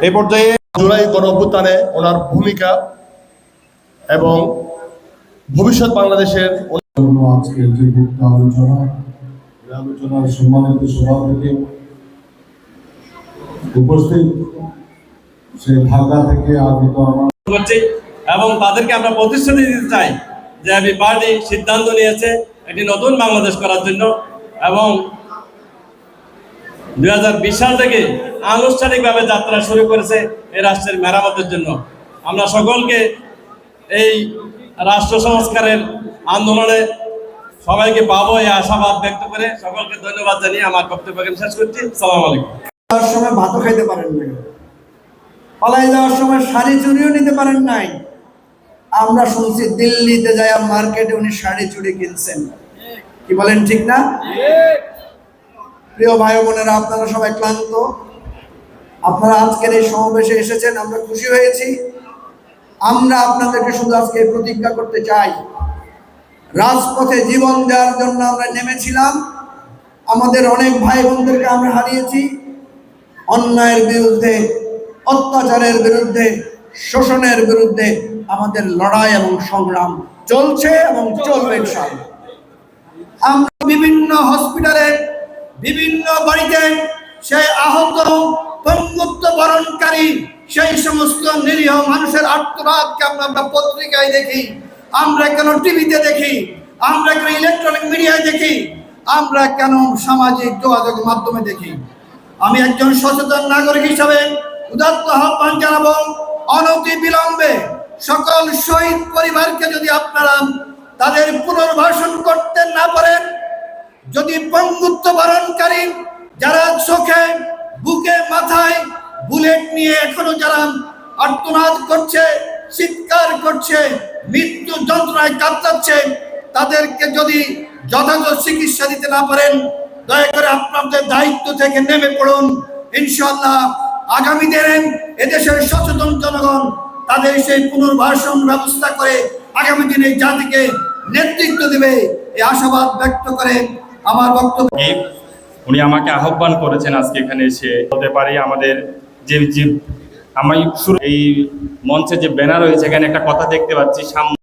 এই পর্যায়ে জুলাই গণঅভ্যুত্থানে ওনার ভূমিকা এবং ভবিষ্যৎ বাংলাদেশের যে আলোচনা আলোচনার সম্মানিত উপস্থিত সে ঢাকা থেকে আগত এবং তাদেরকে আমরা প্রতিশ্রুতি দিতে চাই যে আমি পার্টি সিদ্ধান্ত নিয়েছে একটি নতুন বাংলাদেশ করার জন্য এবং দুই হাজার বিশ সাল থেকে আনুষ্ঠানিকভাবে যাত্রা শুরু করেছে এই রাষ্ট্রের মেরামতের জন্য। আমরা সকলকে এই রাষ্ট্র সংস্কারের আন্দোলনে সবাইকে পাবো এই আশাবাদ ব্যক্ত করে সকলকে ধন্যবাদ জানিয়ে আমার বক্তব্য শেষ করছি। সালাম আলাইকুম। যাওয়ার সময় ভাতও খাইতে পারেন নাই। পালাই যাওয়ার সময় শাড়ি চুরিও নিতে পারেন নাই। আমরা শুনছি দিল্লিতে যায় মার্কেটে উনি শাড়ি চুরি কিনছেন। কি বলেন ঠিক না? প্রিয় ভাই বোনেরা, আপনারা সবাই ক্লান্ত। আপনারা আজকের এই সমাবেশে এসেছেন, আমরা খুশি হয়েছি। আমরা আপনাদেরকে শুধু আজকে প্রতিজ্ঞা করতে চাই, রাজপথে জীবন দেওয়ার জন্য আমরা নেমেছিলাম। আমাদের অনেক ভাই বোনদেরকে আমরা হারিয়েছি। অন্যায়ের বিরুদ্ধে, অত্যাচারের বিরুদ্ধে, শোষণের বিরুদ্ধে আমাদের লড়াই এবং সংগ্রাম চলছে এবং চলবে। আমরা বাড়িতে সেই আহত, পঙ্গুত্ব বরণকারী, সেই সমস্ত নিরীহ মানুষের আত্মরাতকে আমরা পত্রিকায় দেখি, আমরা কেন টিভিতে দেখি, আমরা কেন ইলেকট্রনিক মিডিয়ায় দেখি, আমরা কেন সামাজিক যোগাযোগ মাধ্যমে দেখি। আমি একজন সচেতন নাগরিক হিসাবে উদাত্ত আহ্বান জানাব, অনতি বিলম্বে সকল শহীদ পরিবারকে যদি আপনারা তাদের পুনর্বাসন করতে না পারেন, যদি পঙ্গুত্ব বরণকারী যারা চোখে, বুকে, মাথায় বুলেট নিয়ে এখনও যারা আর্তনাদ করছে, চিৎকার করছে, মৃত্যু যন্ত্রণায় কাতরাচ্ছে তাদেরকে যদি যথাযথ চিকিৎসা দিতে না পারেন, দয়া করে আপনাদের দায়িত্ব থেকে নেমে পড়ুন। ইনশাল্লাহ আগামী দিনে এদেশের সচেতন জনগণ তাদের সেই পুনর্বাসন ব্যবস্থা করে আগামী দিনে জাতিকে নেতৃত্ব দেবে এই আশাবাদ ব্যক্ত করে আমার বক্তব্য। উনি আমাকে আহ্বান করেছেন আজকে এখানে এসে। হতে পারে আমাদের যে যে আমি এই মঞ্চে যে ব্যানার রয়েছে, এখানে একটা কথা দেখতে পাচ্ছি, সামনে